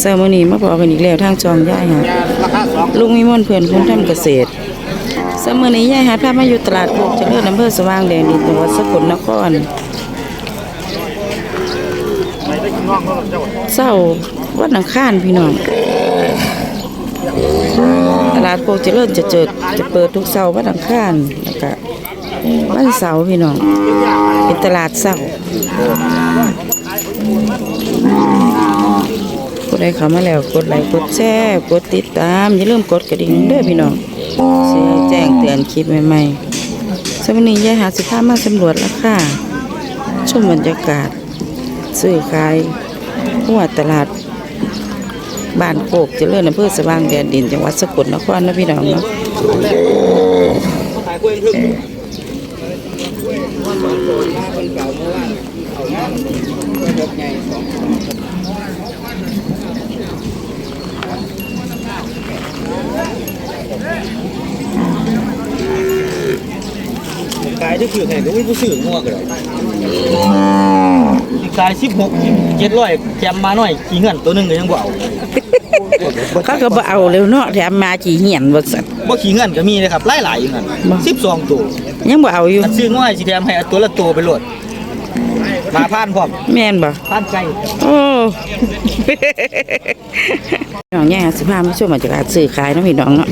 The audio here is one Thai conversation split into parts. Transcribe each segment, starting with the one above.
เช้ามื้อนี้มาพอกันอีกแล้วทางจอมย่ายฮะลุงมีมนต์เพื่อนคนทำเกษตรเช้ามื้อนี้ย่ายหาพามาอยู่ตลาดโคกเจริญอำเภอสว่างแดนดินจังหวัดสกลนครไหนได้กินน้องเขาเจ้าเช้าวันอังคารพี่น้องตลาดโคกเจริญจะเจอจะเปิดทุกเช้าวันอังคารแล้วก็วันเสาร์พี่น้อง เป็นตลาดเช้า ใดไลค์ข้ามาแล้วกดไลค์กดแชร์กดติดตามอย่าลืมกดกระดิ่งด้อพี่น้องเสียแจ้งเตือนคลิปใหม่ๆสวัสดียายหาสิพามาสำรวจราคาชมบรรยากาศซื้อขายหัวตลาดบ้านโคกเจริญอำเภอสว่างแดนดินจังหวัดสกลนครนะพี่น้องเนาะ ขาย กล้วยทึ่งกายที่คือแห่งก็ไม่ผู้สื่องัวกันเลยกายสิบหกเจ็ดร้อยแจมมาหน่อยกี่เงินตัวหนึ่งก็ยังบ่เอาเขาก็บ่เอาแล้วเนาะแถมมาขี้เหียนบ่ซั่นบ่ขี่เงินก็มีเลยครับหลายหลายๆอยู่นั่นบ่สิบสองตัวยังบ่เอาอยู่อันซื้อง่อยสิแถมให้เอาตัวละตัวไปโหลดมาพานพร้อมแม่นบ่พานไก่โอ้ น้องแย่สิพามาชมบรรยากาศซื้อขายเนาะพี่น้องเนาะ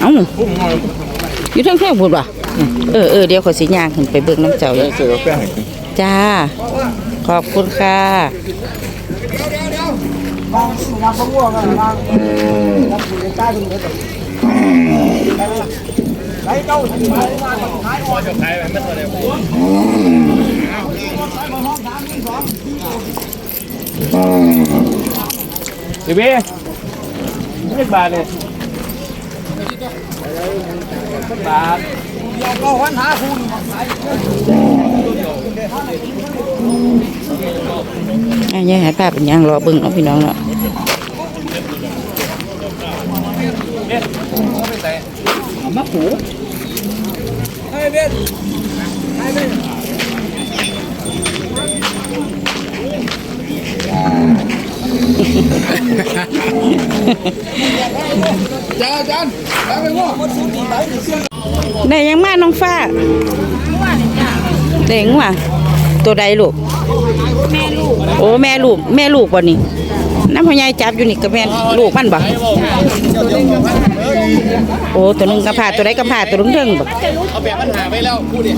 เอ้าอยู่ทั้งๆพุ่นบ่เออเออเดี๋ยวขอสิย่างขึ้นไปเบิ่งน้ำเจ้าอยู่เสือแป้งจ้า ขอบคุณค่ะ เบเบ้ไม่บาทเลยบาทอะยายหายป้าเป็นหยังรอเบิ่งเนาะพี่น้องเนจ้าะมะผูได้หยังมาน้องฟ้าเด้งว่ะตัวใดลูก แม่ลูก โอ้แม่ลูก แม่ลูกบ่นี่น้ำพ่อใหญ่จับอยู่นี่ก็แม่ลูกมันบ่โอ้ตัวหนึงกระพร้าตัวใดกระพร้าตัวหนึงเทิงบ่เอาแบบปัญหาไปแล้วพูดดิ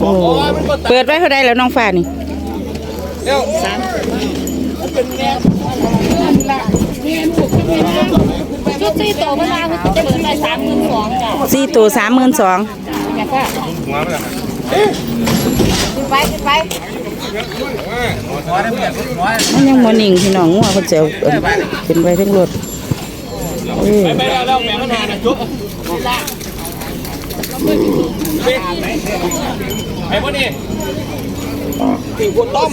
โอ้เปิดไว้เท่าใดแล้วน้องฟ้านี่เร็วชุดสี่ตัวเวลาคือจะเปิดได้สามหมื่นสองจ้ะสี่ตัวสามหมื่นสองขึ้นไปขึ้นไป มันยังบ่นิ่งพี่น้องงัวเพิ่นจะเอาเอิ่นขึ้นไว้ทั้งรถเอ้ยไปแล้วแล้วแบบปัญหานะจุ๊บไอ้พวกนี้ตีหัวต้ม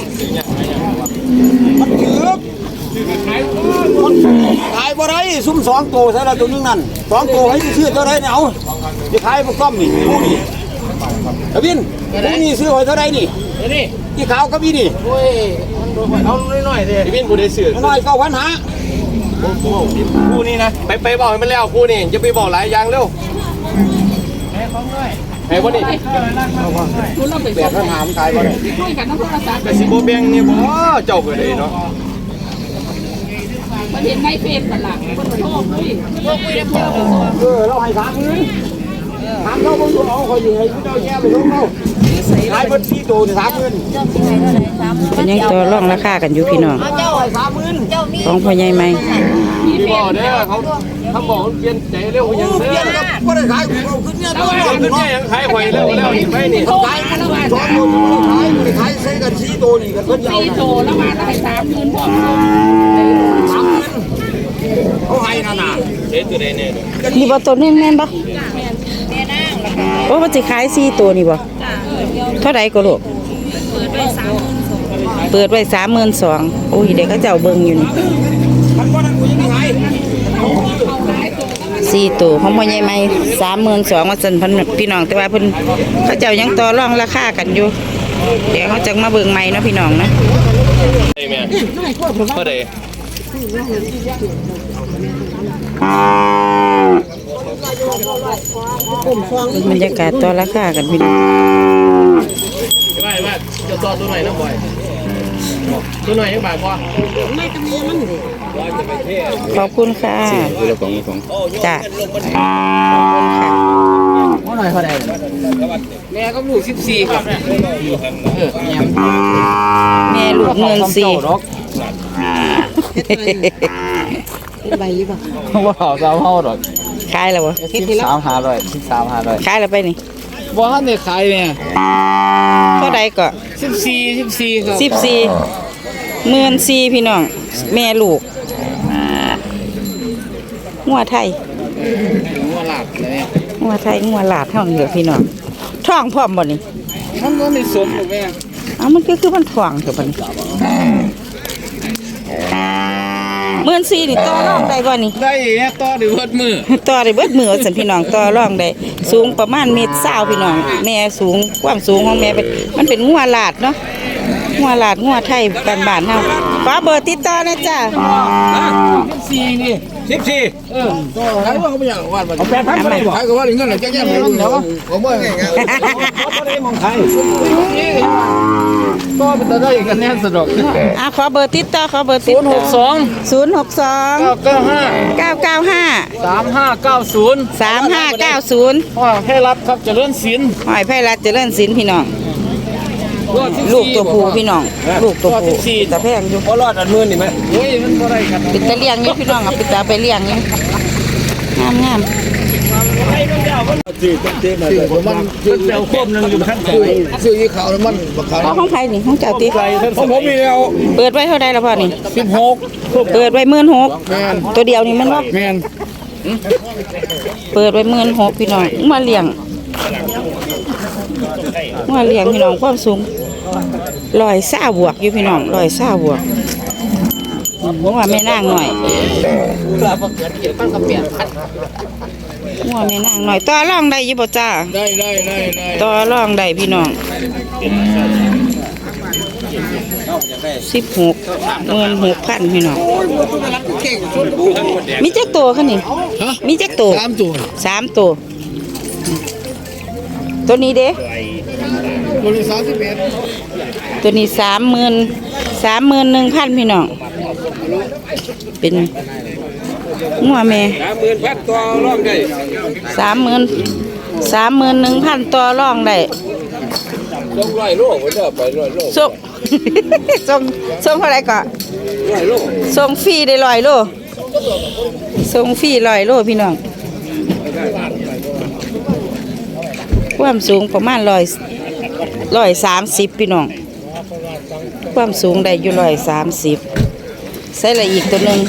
มันเถือขายบ่ได้ซุ่มสองตัวใช่แล้วตัวนึงนั่นสองตัวให้ซื้อเท่าไรเนี่ยเอาจะขายพวกต้อมนี่ผู้นี่ทวินผู้นี่ซื้อไว้เท่าไรนี่ นี่ที่ขาวกับพี่นี่โอ้ยเอาหน่อยๆดิพี่บินบุได้เสือน้อยเก้าพันหาคู่นี้นะไปไปบอกให้มันแล้วคู่นี้จะไปบอกหลายอย่างเร็วไอ้พวกนี้แบบพันหามขายบ่ได้กสิบเบียงนี่บ่เจ้าก็เลยเนาะมันเห็นในเฟซกันล่ะคนโทษคุยโทษคุยได้เพื่อนเออเราให้สามหมื่นถามเขาบางตัวเอาเขาอยู่ให้เจ้าแย่ไปลงเขา ขายเบิดที่ตัวนี่สามหมื่นเจ้าสิให้เท่าไหร่สามหมื่นเป็นยังตัวร่องราคากันอยู่พี่น้องเจ้าให้สามหมื่นเจ้ามีของพ่อใหญ่ไหมพี่บอกเด้อเขาเขาบอกเปลี่ยนใจเร็วอย่างเด้เปลี่ยนอกับบ่ได้ขายของเราขึ้นเนี่ยตัวเปลี่ยนขึ้นแม่ยังขายหอยเร็วแล้วนี่ไปนี่โทรหาแล้วว่าสองตัวบ่ได้ขายบ่ได้ขายใส่กันสี่ตัวนี่กันเพิ่นจะเอาสี่โทรแล้วมาได้สามหมื่นพอสามหมื่นเขาให้นั่นน่ะเด็ดตัวใดเนี่ยนี่บ่ตัวนี้แม่นบ่แม่นางแล้วก็โอ้มันสิขายสี่ตัวนี่บ่จ้า เดียวเท่าใดก็ลูกเปิดไว้สามหมื่นสองเปิดไว้32,000โอ้ยเด็กก็เจ้าเบิ่งอยู่นี่มันบ่ได้กูยังขายสี่ตัวของพ่อใหญ่ใหม่สามหมื่นสองว่าสันพันพี่น้องแต่ว่าเพิ่นเขาเจ้ายังต่อรองราคากันอยู่ เดี๋ยวเขาจะมาเบิ่งใหม่เนาะพี่น้องเนาะไอ้แม่เท่าไหร่บรรยากาศต่อราคากันพี่น้องไม่ไม่จะต่ อตัวหน่อยนะบอยตัวหน่อยยังบาทพอขอบคุณค่ะจ้ะขอบคุณค่ะแม่ก็ลูก14ครับแม่ลูกเงินสี่บ่เอาเจ้าเฮาดอกขายแล้วบ่13 500 13 500ขายแล้วไปนี่ บ่ทันได้ขายแม่เท่าใดก็14 14ครับสิบสี่หมื่นสี่พี่น้อง แม่ลูกงัวไทยหัวหลักเลยเนี่ยงัวไทยงัวหลาดเท่านี้เหรอพี่น้องท้องพร้อมบ่นี่มันบ่ได้สมหรอกแม่เอ้ามันคือคือมันท้องเถอะบ่นี่ หมื่นสี่นี่ต่อรองได้บ่นี่ได้เนี่ยต่อได้เบิดมือต่อได้เบิดมือสันพี่น้องต่อรองได้สูงประมาณเมตรเศร้าพี่น้องแม่สูงความสูงของแม่เป็นมันเป็นงัวหลาดเนาะงัวหลาดงัวไทยบ้านๆเฮาขอเบอร์ติดต่อนะจ้า14นี่ 14เออต่อขายว่าเขาบ่อยากวาดว่าเอา8,000บ่ได้บ่ขายก็ว่าได้เงินแล้วจักแย่บ่รู้เนาะผมบ่บ่ได้มองใครก็เป็นตาได้กันแน่สะดอกอะขอเบอร์ติดต่อขอเบอร์ติดต่อ062ศูนย์หกสอง995เก้าเก้าห้า3590สามห้าเก้าศูนย์ว่าให้รับครับเจริญศิลป์หอยไผ่รัดเจริญศิลป์พี่น้องรอด14 ลูกตัวผู้พี่น้อง ลูกตัวผู้รอด14ตะแพงอยู่พอรอดอันมื่นนี่ไหมโอ้ยมันบ่ได้กันปิดตะเลียงอยู่พี่น้องเอาปิดตาไปเลี้ยงอยู่งามงามมันคือเจ้าควบนึงอยู่ท่านซื้อยี่ขาวมันบักขาวเอาของใครนี่ของเจ้าติของผมมีแล้วเปิดไว้เท่าใดละพ่อนี่16เปิดไว้หมื่นหกแม่นตัวเดียวนี่มันว่าแม่นเปิดไว้หมื่นหกพี่น้องมาเลี้ยง มาเลี้ยงพี่น้องความสูงลอยซ่าบวกอยู่พี่น้องลอยซ่าบวกผมว่าไม่นางหน่อยหัวแม่นางหน่อยต่อรองได้อยู่บ่จ้าได้ได้ได้ได้ต่อรองได้พี่น้องสิบหกเงินหกพันพี่น้องมีจักตัวคะนี่มีจักตัวสามตัวสามตัว ตัวนี้เด้บริษัทที่เป็นตัวนี้สามหมื่นสามหมื่นหนึ่งพันพี่น้องเป็นงัวแม่สามหมื่นพันตัวรอบได้สามหมื่นสามหมื่นหนึ่งพันต่อรองได้ลงร้อยโลผมจะไปร้อยโลส่งส่งส่งเท่าไหรก่อนร้อยโลส่งฟรีได้ร้อยโลส่งฟรีร้อยโลพี่น้อง ความสูงประมาณร้อยร้อยสามสิบพี่น้อง ความสูงได้อยู่ร้อยสามสิบใส่ละอีกตัวหนึ่ง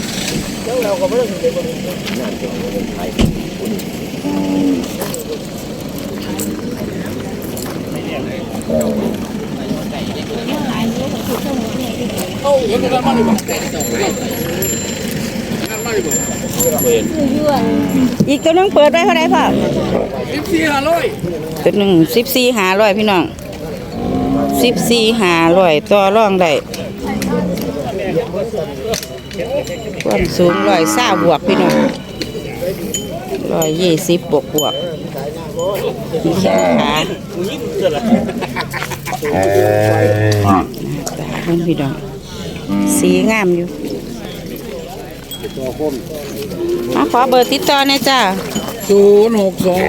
อี กตัวหนึงเปิดไว้เท่าไหรพ่อสิบสี่ห้าร้อยตัวหนึ่งสิบสี่หาร้อยพี่น้องสิบสี่หาร้อยต่อรองได้ความสูงร้อยเศร้าบวกพี่น้องร้อยยี่สิบบวกบวกมีแขนขาตาเพิ่นพี่น้องสีงามอยู่ มาขอเบอร์ติดต่อหนะจ้าศูนย์หกสอง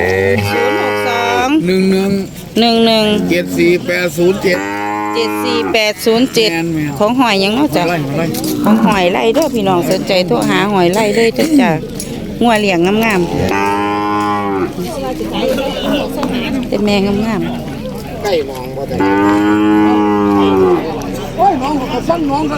ศูนย์หกสองหนึ่งหนึ่งหนึ่งหนึ่งเจ็ดสี่แปดศูนย์เจ็ดเจ็ดสี่แปดศูนย์เจ็ดแม่นแม่นของหอยหยังเนาะจ้ะอะไรอะไรของหอยไล่เด้อพี่น้องสนใจโทรหาหอยไล่เลยจ้ะจ้ะงัวเลี้ยงงามๆเป็นแม่งามใกล้มองบ่ได้โอ้ยน้องก็ฟังน้องก็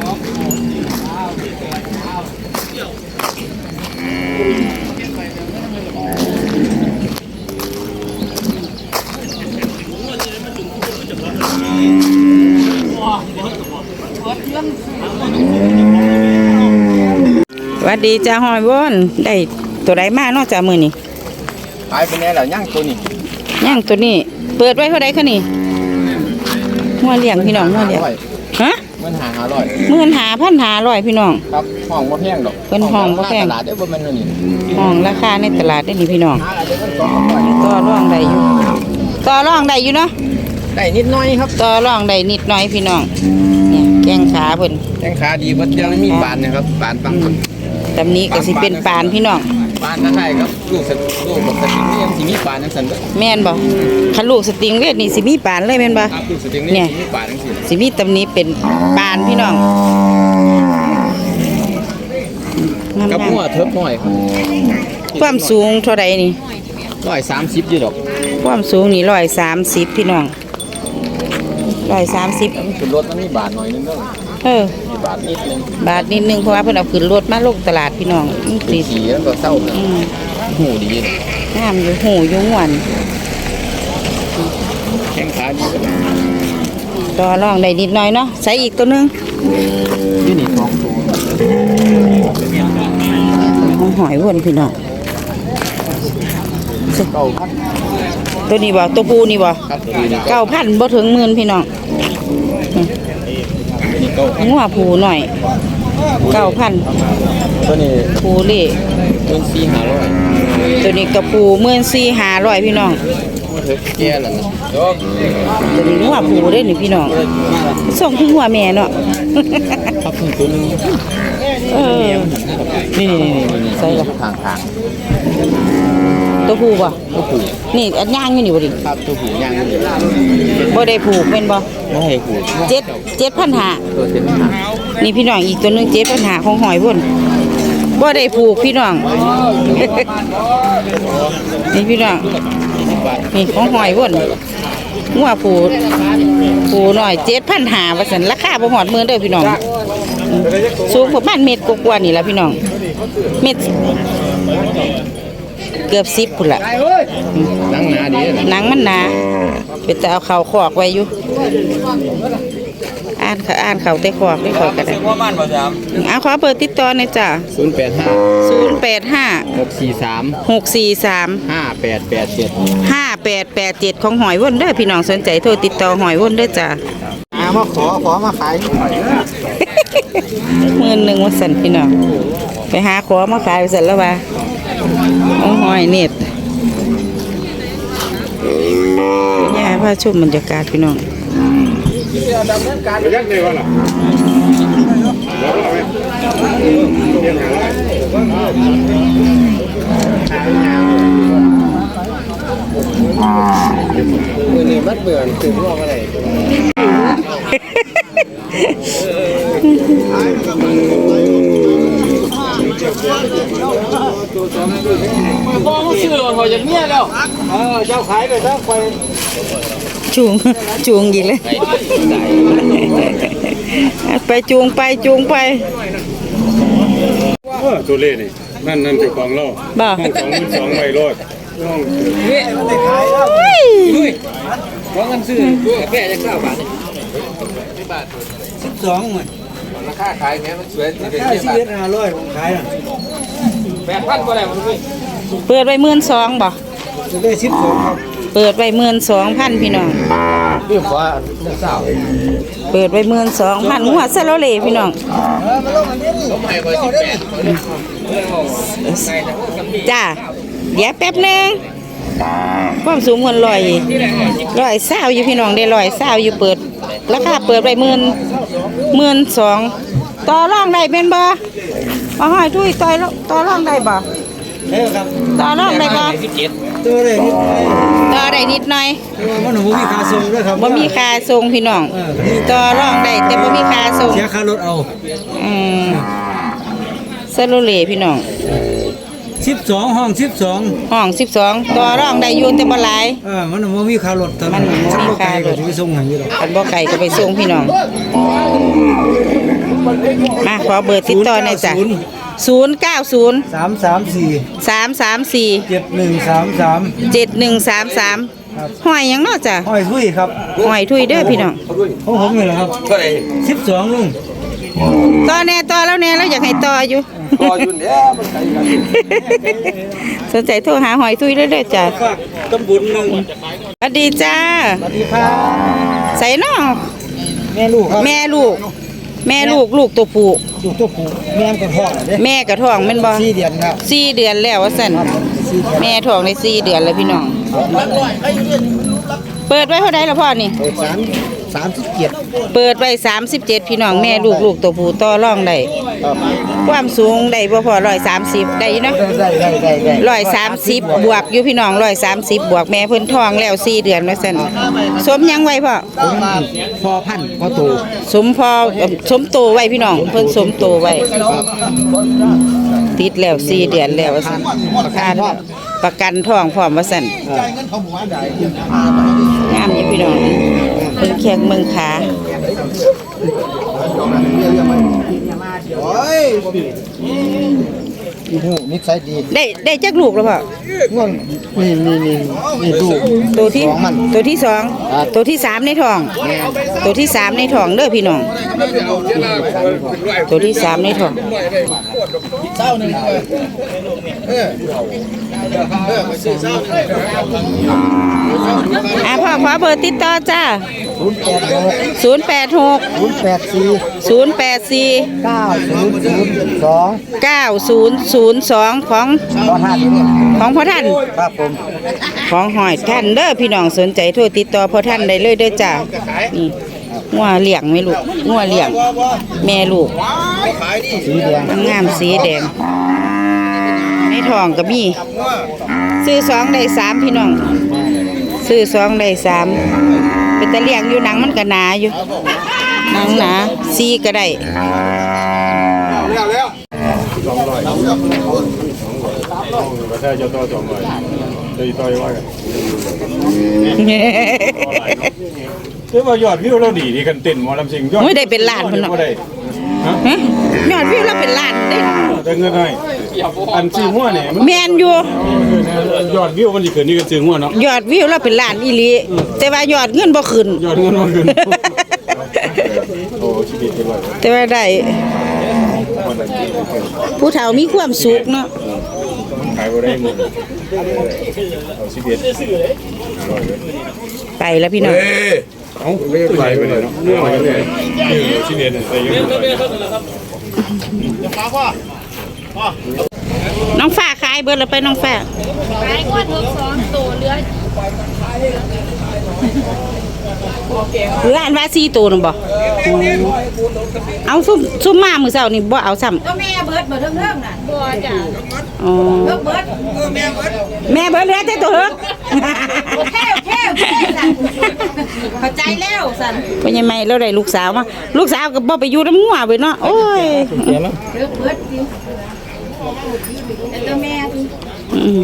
วัดดีจ้าหอยว่อนได้ตัวใดมาเนอกจากมือนี่ขายไปแน่แล้วย่างตัวนี้ย่างตัวนี้ เปิดไว้เท่าใดคะนี่หัวเลี้ยงพี่น้องหัวเลี้ยงฮะมันหาอร่อยหมื่นหาพันหาร้อยพี่น้อง ครับห้องบ่แพงดอกเพิ่นห้องบ่แพงตลาดได้บ่แม่นอันนี่ห้องราคาในตลาดได้นี่พี่น้องต่อรองได้อยู่ต่อรองได้อยู่เนาะได้นิดหน้อยครับต่อรองได้นิดหน่อยพี่น้องเนี่ยแกงขาเพิ่นแข้งขาดีเบ่ยังมีปานนะครับปานปัง ตำนี้ก็สิเป็นปานพี่น้องปานนั่นได้ครับลูกสะลูกกับสะติงนี่ยังสิมีปานจังซั่นเด้อแม่นบ่คันลูกสติงเวทนี่สิมีปานเลยแม่นบ่ครับลูกสะติงนี่เนี่ยสิมีปานจังซี่สิมีตำนี้เป็นปานพี่น้องงามกับหัวเทิบหน่อยครับๆความสูงเท่าใดนี่130อยู่ดอก ความสูงนี่ร้อยสามสิบพี่น้องร้อยสามสิบขึ้นรถมันมีบาทหน่อยนึงเด้อเออมี บาทนิดนึงบาทนิดนึงเพราะว่าเพิ่นเอาขึ้นรถมาลงตลาดพี่น้องอืมสิสีแล้วก็เศร้าอืมหูดีนะงามอยู่หูอยู่หวนแข้งขาดีต่อรองได้นิดหน่อยเนาะใส่อีกตัวหนึงอยู่นี่สองตัวหหอยวนพี่น้องเก้าพันตัวนี้บ่ตัวปูนี่บ่ครับตัวนี้เก้าพันบ่ถึงหมื่นพี่น้องนี่เก้าพัน งัวผูหน่อยเก้าพันตัวนี้ผูเล่เป็นสี่ห้าร้อยตัวนี้กระปูหมื่นสี่ห้าร้อยพี่น้องเถิดแก่แล้วนะยกตัวนี้งัวผูเด้นี่พี่น้องส่งถึงหัวแม่เนาะครับตัวนึงเออนี่นี่นี่นี่ใส่ละทางทาง ตัวผูบ่ตัวผูนี่อันย่างอยู่นี่บ่ดิครับตัวผูย่างนี่บ่ได้ผูกแม่นบ่ไม่ให้ผูเจ็ดเจ็ดพันหาตัวเจ็ดหางนี่พี่น้องอีกตัวหนึงเจ็ดพันหาของหอยพุ่นบ่ได้ผูกพี่น้องนี่พี่น้องบาทนี่ของหอยพุ่นงัวผูผูหน่อยเจ็ดพันหาว่าสันราคาบ่หอดหมื่นเด้อพี่น้องสูงประมาณเมตรกว่าๆนี่ละพี่น้องเมตร เกือบสิบพุ่นละนั่งหนาดีนะหนังมันหนาเป็นแต่เอาเข่าขอกไว้อยู่อ่านเขาอ่านเขาแต่ขอกได้ขอกกันได้ว่ามันบ่จ้าเอาขอเปิดติดต่อหน่อยจ้ะศูนย์แปดห้าศูนย์แปดห้าหกสี่สามหกสี่สามห้าแปดแปดเจ็ดห้าแปดแปดเจ็ดของหอยว่นเด้อพี่น้องสนใจโทรติดต่อหอยว่นเด้อจ้ะอามาขอขอมาขายหมื่นหนึ่งว่าสันพี่น้องไปหาขอมาขายไปเสร็จแล้วว่า โอ้หอยเน็ตเนี่ยพาชมบรรยากาศพี่น้องมือนี่มัดเบื่อถึงว่าอะไร พ่อเขาซื้อเราเขาอย่างเนี้ยแล้วเออเจ้าขายไปเจ้าไปจูงจูงอีกเลยไปจูงไปจูงไปเออตัวเลขนี่นั่นนั่นเจ้าของเราบ่ห้องสองหมื่นสองใบรถห้องเพราะเงินซื้อกาแฟจะเก้าบาทสองหมื่นรา คาขายแค่มันสวยที่เป็นค่าเจ็ดชีบาทวิตห้าร้อยผมขายอะแปดพันก็ได้มันด้วยเปิดไว้หมื่นสองบ่จะได้สิบสองครับเปิดไว้หมื่นสองพันพี่น้องเรื่องว่าเศร้าเปิดไว้หมื่นสองพันหัวซะแล้วเลยพี่น้องสมัยก่อนสิบแปดจ้าเดี๋ยวแป๊บหนึงความสูงคนลอยลอยเศร้าอยู่พี่น้องได้ลอยเศร้าอยู่เปิดราคาเปิดไว้หมื่นหมื่นสอง ต่อรองได้เป็นบ่มาห้อยทุยต่อยต่อรองได้บ่เอ้ครับต่อรองได้บ่สิบเจ็ดตัวได้นิดหน่อยต่อได้นิดหน่อยตัวมันหูมีค่าส่งด้วยครับบ่มีค่าส่งพี่น้องเออต่อรองได้แต่บ่มีค่าส่งเสียค่ารถเอาอืมซาโลเลพี่น้อง สิบสองห้องสิบสองห้อง12ต่อรองได้อยู่แต่บ่หลาย เออมันบ่มีค่ารถเท่ามันบ่มีค่ารถจะไปส่งให้อยู่หรอกคันบ่ไก่ก็ไปส่งพี่น้อง มาขอเบอร์ติดต่อหน่อยจ้ะ090สามสามสี่334เจ็ดหนึ่งสามสาม7133ห้อยหยังเนาะจ้ะห้อยทุยครับห้อยทุยเด้อพี่น้อง ของผมนี่แหละครับก็ได้สิบสองลุงต่อแน่ต่อแล้วแน่แล้วอยากให้ต่ออยู่ค ก็อยู่เนี่ยมันไกลกันสนใจโทรหาหอยทุยได้เลยจ้ะฝากตำบุญหนึ่งสวัสดีจ้าสวัสดีครับใส่น้อแม่ลูกครับแม่ลูก แม่ลูกลูกตัวผู้ลูกตัวผู้แม่มันก็ท้องเด้แม่กระท้องแม่นบ่สี่เดือนครับสี่เดือนแล้วว่าสั่นแม่ท้องได้สี่เดือนแล้วพี่น้องเปิดไว้เท่าใดล่ะพ่อนี่เปิดสาม สามสิบเจ็ดเปิดไว้37 พี่น้องแม่ลูกลูกตัวผู้ต่อรองได้ครับความสูงได้บ่พอ130 ได้อยู่เนาะได้ได้ได้ได้ได้130 บวกอยู่พี่น้อง130 บวกแม่เพิ่นท้องแล้วสี่เดือนว่าซั่นสมยังไว้พ่อผมมาพอพันธุ์พอโตสมพอเอิ่มสมโตไว้พี่น้องเพิ่นสมโตไว้ติดแล้วสี่เดือนแล้วว่าซั่นประกัน ประกันท่องพร้อมว่าซั่นงามอยู่พี่น้องเพิ่งแข้งเมืองขาโอ้ย หูนิสัยดีได้ได้จักลูกแล้วพ่อง่วงนี่นี่นี่นี่ลูกตัวที่สองมัน ตัวที่สองครับตัวที่สามในท้อง ตัวที่สามในท้องเด้อพี่น้อง ตัวที่สามในท้องอะพ่อขอเบอร์ติดต่อจ้า ศูนย์แปดหกศูนย์แปดหกศูนย์แปดสี่ศูนย์แปดสี่เก้าศูนย์ศูนย์สองเก้าศูนย์ศูนย์สองของตอนห้านี่เนี่ยของพ่อท่านครับผมของหอยท่านเด้อพี่น้องสนใจโทรติดต่อพ่อท่านได้เลยเด้อจ้านี่งัวเลี้ยงไหมลูกงัวเลี้ยง แม่ลูกสีแดงงามสีแดงในท้องก็มีซื้อสองได้สามพี่น้องซื้อสองได้สาม เป็นตะเลี้ยงอยู่หนังมันก็หนาอยู่หนังหนาซีก็ได้แล้วแล้วประเทศจะต่อสองร้อยจะต่อยว่ากันคือว่ายอดวิวเราดีดีกันเต้นหมอลำซิงยอดโอ้ยได้เป็นล้านพุ่นเนาะบ่ได้ฮะฮะยอดวิวเราเป็นล้านเด้แต่เงินให้ อันซื้อหัวเนี่ยมันแมนอยู่ยอดวิวมันสิขึ้นนี่ก็ซื้อหัวเนาะยอดวิวเราเป็นล้านอีหลีแต่ว่ายอดเงินบ่ขึ้น ยอดเงินมันขึ้นโอ้ชีวิตเป็นไรวะแต่ว่าได้ผู้เฒ่ามีความสุขเนาะขายบ่ได้หมดเอาชีวิตไปแล้วพี่น้องเอ้าไม่ไปไปเลยเนาะเอาไปเลยชีวิตเนี่ยใส่ยังไง น้องฝ้าขายเบิดแล้วไปน้องฝ้าขายงวดหกสองตัวเหลือร้านว่าซีตัวนึงบ่เอาซุ่มซุ่มมามื้อเช้านี่บ่เอาซ้ำก็แม่เบิดเบิดเริ่มๆน่ะบ่จ้ะอ๋อเบิดเบิดแม่เบิดเหลือแต่ตัวเฮิกโอเคโอเคโอเคสั่นเข้าใจแล้วสั่นเพิ่นยังไม่เราได้ลูกสาวมาลูกสาวก็บ่ไปอยู่น้ำงัวเบิดเนาะโอ้ยเบิดเบิด อยู่แต่ตัวแม่ที่อืม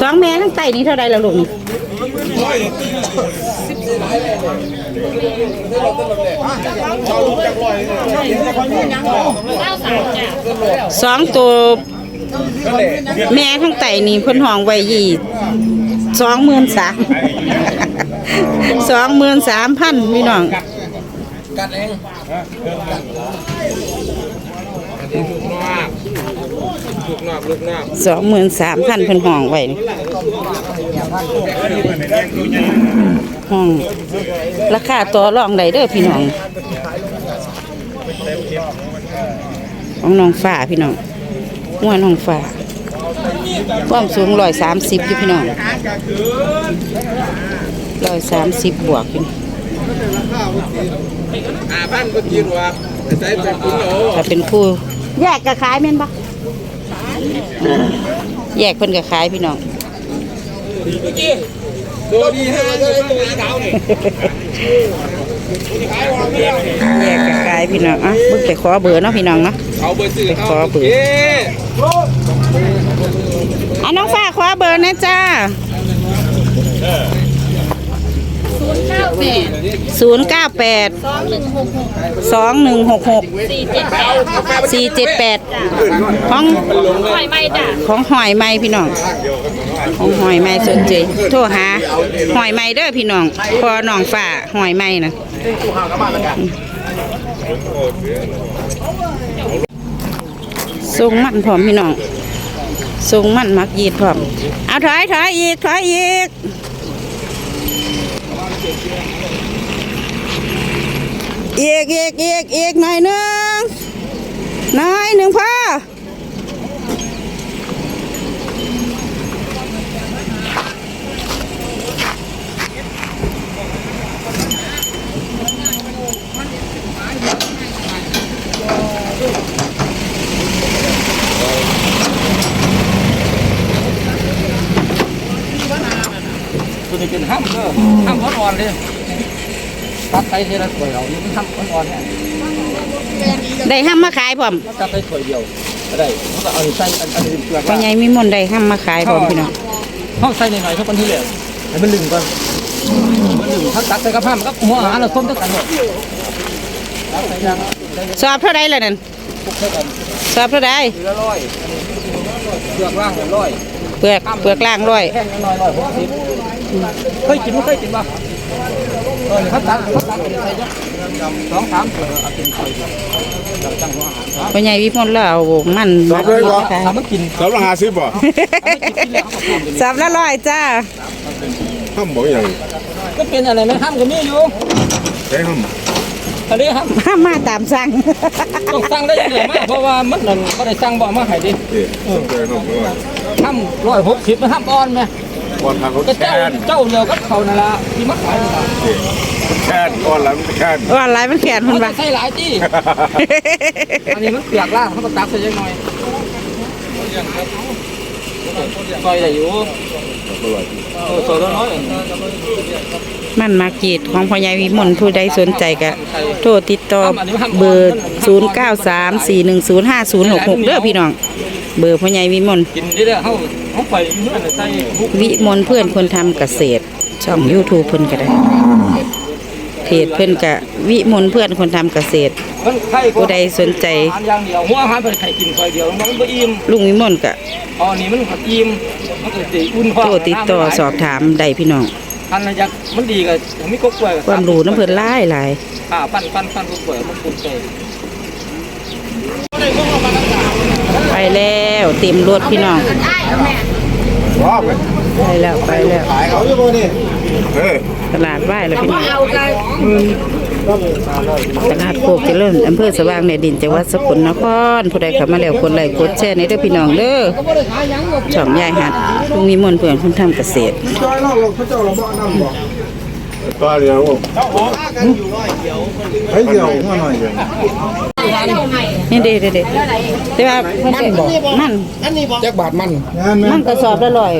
สองแม่ทั้งไตนี่เท่าใดล้วลูกนี่เก้าสามจ้ะสองตัว แม่ทั้งไตนี่เพิ่นห้องไว้ยี่ สองหมื่นสามสองหมื่นสามพันพี่น้องสองหมื่นสามพันเพิ่นห้องไว้นี่ห้องราคาต่อรองได้เด้อพี่น้องของน้องฟ้าพี่น้องหัวน้องฟ้า ความสูงร้อยสามสิบอยู่พี่น้องร้อยสามสิบบวกอยู่อ่าพันก็กินว่าใช้เป็นคุณโหถ้าเป็นคู่แยกกระขายแม่นปะแยกเพิ่นกระขายพี่น้องตัวดีให้มาเลยตัวนี้เขานี่แยกกระขายพี่น้องอะเบิ่งไปขอเบอร์เนาะพี่น้องเนาะเขาเบอร์ซื้อเขาขอเบอร์ เอ๊ะอะน้องฟ้าขอเบอร์นะจ้าศูนย์เก้าแปดศูนย์เก้าแปดสองหนึ่งหกหกสองหนึ่งหกหกสี่เจ็ดแปดสี่เจ็ดแปดของหอยไม่จ้ะของหอยไม้พี่น้องของหอยไม้สนใจโทรหาหอยไม้เด้อพี่น้องพอน้องฝ่าหอยไม้นะทรงมันพร้อมพี่น้อง สูงมันมักยีดพร้อมเอาถอยถอยอีกถอยอีกอีกอีกอีกอีกหน่อยหนึงหน่อยหนึ่งพ่อ ตัวนี้เป็นห้ามเด้อห้ามอ่อนๆเลยตัดไปทีละถ้วยเอานี่เป็นห้ามอ่อนๆเนี่ยได้ห้ามมาขายพร้อมตัดไปถ้วยเดียวก็ได้มันก็เอาใส่อันอันนี้เปลือกพ่อใหญ่มีมนต์ได้ห้ามมาขายพร้อมพี่น้องห้องใส่หน่อยๆเท่ากันที่เหลือให้มันลึงก่อนมันลึงถ้าตัดใส่กระเพาะมันก็หัวอาหารเราต้มด้วยกันหมดตัดใส่ยางสอบเท่าไรล่ะนั่นคลุกเท่ากันสอบเท่าไรทีละร้อยเปลือกล่างร้อยเปลือกเปลือกล่างร้อยแห้งน้อยๆร้อยหกสิบ เคยกินไม่เคยกินป่ะเออเขาตัดเขาตัดใส่ยักสองสามเออเอาเป็นถ้วยจังหัวอาหารพ่อใหญ่วิมลแล้วเอามันมาขายทำมันกินสามร้อยห้าสิบบ่สอบละร้อยจ้าห้ามบอกอย่างก็เป็นอะไรไหมห้ามก็มีอยู่ใช่ห้ามทะเลห้ามห้ามมาตามสั่งต้องสั่งได้ยังไงมากเพราะว่ามันนั่นก็ได้สั่งบ่มาให้ดิเอ๊ะใช่ห้ามด้วยห้ามร้อยหกสิบมันห้ามอ่อนไหม ก่อนทางเขาก็แค่เจ้านเจ้าเดียวกับเขานั่นละที่มาขายนี่ล่ะแค่นก่อนหลังแค่นว่าอะไรมันแขนมัมันนจะบ่าใส่หลายที่ อันนี้มันเปียกล่างเขาก็ตักใส่ยังหน่อยซอยได้อยู่เออซอยน้อยมันมากีดของพ่อใหญ่วิมลผู้ใดสนใจก็โทรติดต่อเบอร์ 0 9 3 4 1 0 5 0 6 6 เด้อพี่น้อง เบอร์พ่อใหญ่วิมลกินได้เด้อเขาเขาไปเมื่อใส่บุกวิมลเพื่อนคนทำเกษตร ช่อง YouTube เพิ่นก็ได้เพจเพิ่นก็วิมลเพื่อนคนทำเกษตร มันไข่ผู้ใดสนใจ อาหารอย่างเดียวหัวอาหารเป็นไข่กินซอยเดียวมันบ่อิ่มลุงวิมลก็อ๋อนี่มันผัดอิ่มมันก็สิอุ่นพอโทรติดต่อสอบถามได้พี่น้อง อันนั้นอยากมันดีก็มีกบกล้วยความรู้น้ำเพิ่นหลายหลายอ่าปั้นปั้นปั้นกบกล้วยมันปุ่นใจไปแล้ว เต็มรถพี่น้องว้าวไปไปแล้วไปแล้วขายเขาอยู่บ่นี่เออตลาดไหว้แล้วพี่น้องตลาดโคกเจริญอำเภอสว่างแดนดินจังหวัดสกลนครผู้ใดเข้ามาแล้วกดไลค์กดแชร์ในเด้อพี่น้องเด้อช่องยายหัดลุงมีมนต์เพื่อนคนทำเกษตรก็เดียวให้เดียวมาหน่อยเดียว นี่เด้เด้เด้แต่ว่ามันมันจักบาทมัน มันกระสอบละร้อย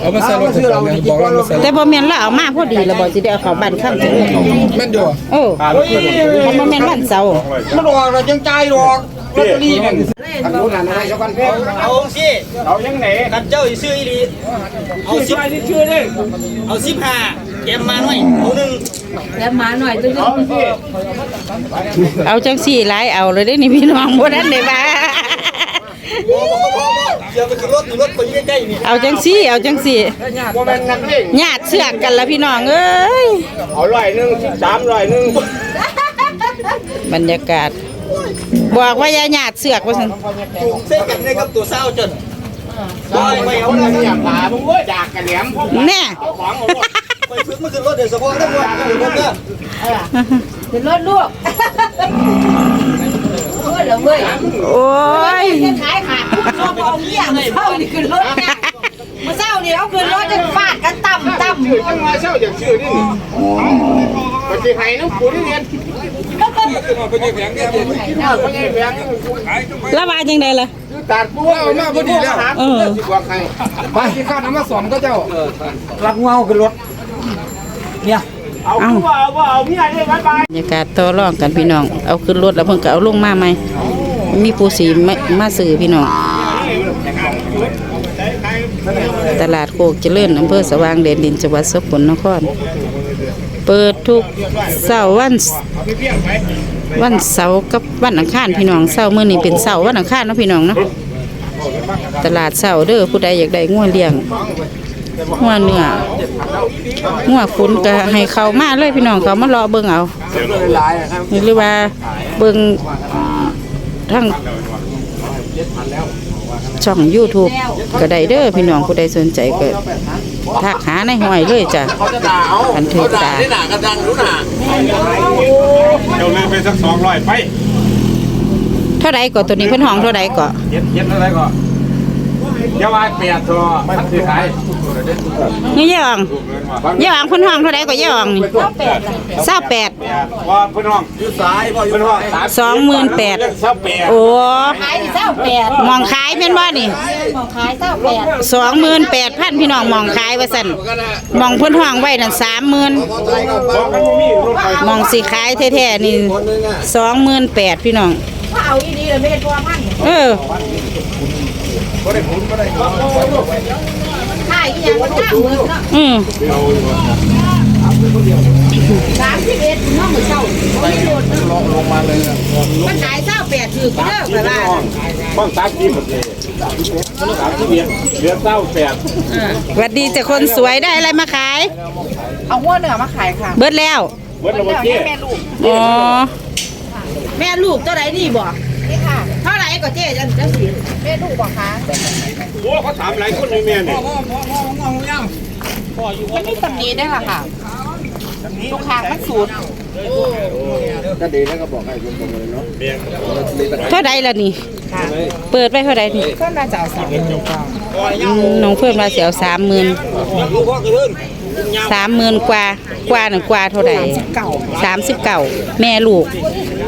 เอามาใส่รถถึงก่อนนะบอกว่ามาใส่แต่บ่แม่นล้วเอามาพอดีล้วบ่สิได้เอาเข้าบ้านค่ำจังเลยแม่นอยู่โอ้มันบ่แม่นวันเสาร์มันออกเราจังใจรอกลอตเตอรี่มันทำรู้งานอะไรสักวันเพ่เอาสิเอายังไหนกันเจ้าอีซื้ออีหลีเอาสิบชื่อเลยเอาสิบห้า เก็บมาหน่อยเอาหนึ่งแล้วมาหน่อยตัวนึงเอาจังสี่หลายเอาเลยเด้อนี่พี่น้องบ่ทันได้ว่าเดี๋ยวไปขึ้นรถอยู่รถไปอยู่ใกล้ๆนี่เอาจังสี่ เอาจังสี่บ่แม่นนักเลงญาติเสือกกันละพี่น้องเอ้ยเอาร้อยหนึ่งสิบสามร้อยหนึ่งบรรยากาศ บอกว่าอย่าญาติเสือกว่าซั่นจูงเส้นกันในกับตัวเศร้าจนร้อยไปเอาเลยอยากตามึงเว้ยอยากกระแหลมแน่ เอาของเอารถไป ฝึกมาขึ้นรถเดี๋ยวสะพอได้หมดเดี๋ยวรถเด้อเป็นรถลูกโอ้ยแล้วเว้ยโอ้ยขายขาดชอบเอาเมียเศร้านี่ขึ้นรถนะมาเศร้านี่เอาขึ้นรถจะฟาดกันต่ำต่ำชื่อจังหวะเศร้าอย่างชื่อนี่ปฏิหายน้ำปูนี่เรียนแบงค์เป็นยังไงแบงค์แล้วว่าจังไดล่ะตัดปูเอามาพอดีแล้วเออไปที่ข้าวน้ำมาสอนก็เจ้ารักเงาขึ้นรถ เนี่ยเอาเอาเอาเอาพี่ใหญ่เลยบายบายบรรยากาศต่อรองกันพี่น้อง เอาขึ้นรถแล้วเพิ่นก็เอาลงมาใหม่มีผู้สีมามาซื้อพี่น้องขตลาดโคกเจริญอำเภอสว่างแดนดินจังหวัดสกลนคร เปิดทุกเสาร์วันวันเสาร์กับวันอังคารพี่น้องเสาร์มื้อนี้เป็นเสาร์วันอังคารเนาะพี่น้องเนาะตลาดเสาร์เด้อผู้ใดอยากได้งัวเลี้ยงงัวเนื้อ งัวขุนก็ให้เขามาเลยพี่น้องเขามารอเบิ่งเอาหรือว่าเบิ่งทั้งช่อง YouTube ก็ได้เด้อพี่น้องผู้ใดสนใจก็ทักหาในห้อยเลยจ้ะเขาจะด่าเอาอันถือตาได้หนากระดังรู้หนาเจ้าลืมไปสักสองร้อยไป เท่าใดก็ตัวนี้เพิ่นห้องเท่าใดก็เย็ดเย็ดอะไรก่อ นยาวายเปียกตัวมันคือขายนี่ยายอ่องยายอ่องเพิ่นห้องเท่าใดก็ยายอ่องนี่28ว่าเพื่อนห้องอยู่ซ้ายบ่อยู่เพื่อนห้องสามสองหมื่นแปดเศร้าแปดโอ้ขายเศร้าแปดมองขายแม่นบ่นี่มองขายเศร้าแปดสองหมื่นแปดพันพี่น้องมองขายว่าสั่นมองเพิ่นห้องไว้นั่นสามหมื่นบอกมันมีรถไฟมองสิขายแท้ๆนี่สองหมื่นแปดพี่น้องถ้าเอาอีนี้เลยไม่เห็นตัวพันเออ ขายอีหยังมันห้าหมื่นเนาะอืมสามสิบเอ็ดน้องมือเศร้าไม่โดนลงลงมาเลยมันขายเศร้าแปดถือก็เลิกไปว่าบ้องตากีหมดเลยสามที่เบียเหลือเศร้าแปดหวัดดีจ้ะคนสวยได้อะไรมาขาย เอาหัวเหนือมาขายค่ะ เบิดแล้ว เบิร์ดระเบิดเจ๊แม่ลูกอ๋อแม่ลูกเท่าไหร่นี่บ่ นี่ค่ะเท่าไหร่ก็เจ๊จังจังสิแม่ลูกบ่คะโอ้เขาถามหลายคนในเมียเนี่ยมันมีตำหนิได้ล่ะค่ะลูกค้างมันสูตรเมียเท่าใดล่ะนี่ เปิดไว้เท่าใดนี่ก็น่าจะเอาสามอืมน้องเพิ่นว่าสิเอาสามหมื่นลูกพ่อกระเทินสามหมื่นกว่ากว่าน่ะกว่าเท่าใดเก่าสามสิบเก้าแม่ลูก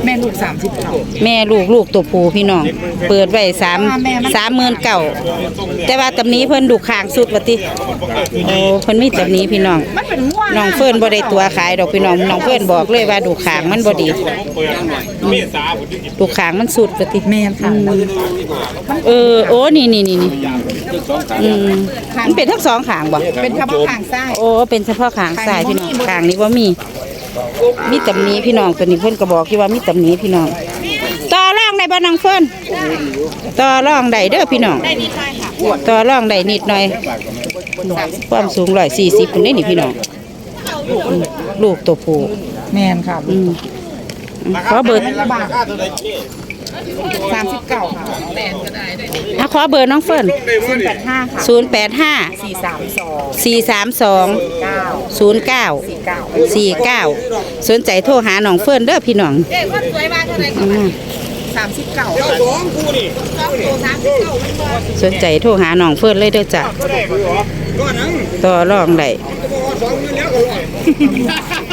แม่ลูกสามสิบเก่า แม่ลูกลูกตัวผู้พี่น้อง เปิดไว้สามสามหมื่นเก่าแต่ว่าตำนี้เพิ่นดูข้างสุดว่าติโอ้เพิ่นมีตำนี้พี่น้อง มันเป็นง่วง น้องเฟิร์นบ่ได้ตัวขายดอกพี่น้องน้องเฟิร์นบอกเลยว่าดูข้างมันบ่ดีเปิดเมียสาผมจะกินดูข้างมันสุดว่าติแม่ค่ะเออโอ้นี่นี่นี่นี่อืมมันเป็นทั้งสองข้างบ่เป็นคำว่าข้างซ้ายโอ้เป็นเฉพาะข้างซ้ายพี่น้องข้างนี้บ่มี มีตำนี้พี่น้องตัวนี้เพิ่นก็บอกอยู่ว่ามีตำนี้พี่น้องต่อรองได้บ่น้องเฟิร์นต่อรองได้เด้อพี่น้องได้นิดหน่อยค่ะต่อรองได้นิดหน่อยความสูงร้อยสี่สิบคนนี้นี่พี่น้องอืม ลูกตัวผู้แม่นค่ะอืมขอเบอร์บาทสามสิบเก้าค่ะอะขอเบอร์น้องเฟิร์นศูนย์แปดห้าค่ะศูนย์แปดห้าสี่สามสองสี่สามสองเก้าศูนย์เก้าสี่เก้าสี่เก้าสนใจโทรหาน้องเฟิร์นเด้อพี่น้องเด็กคนสวยบ้านเท่าไหร่อืม สามสิบเก้าสองกูนี่สองตัวสามสิบเก้าสนใจโทรหาน้องเฟิร์นเลยเด้อจ้ะก็ได้คือหรอก็นังต่อรองได้ก็บอกว่าสองมือแล้วก็ร้อย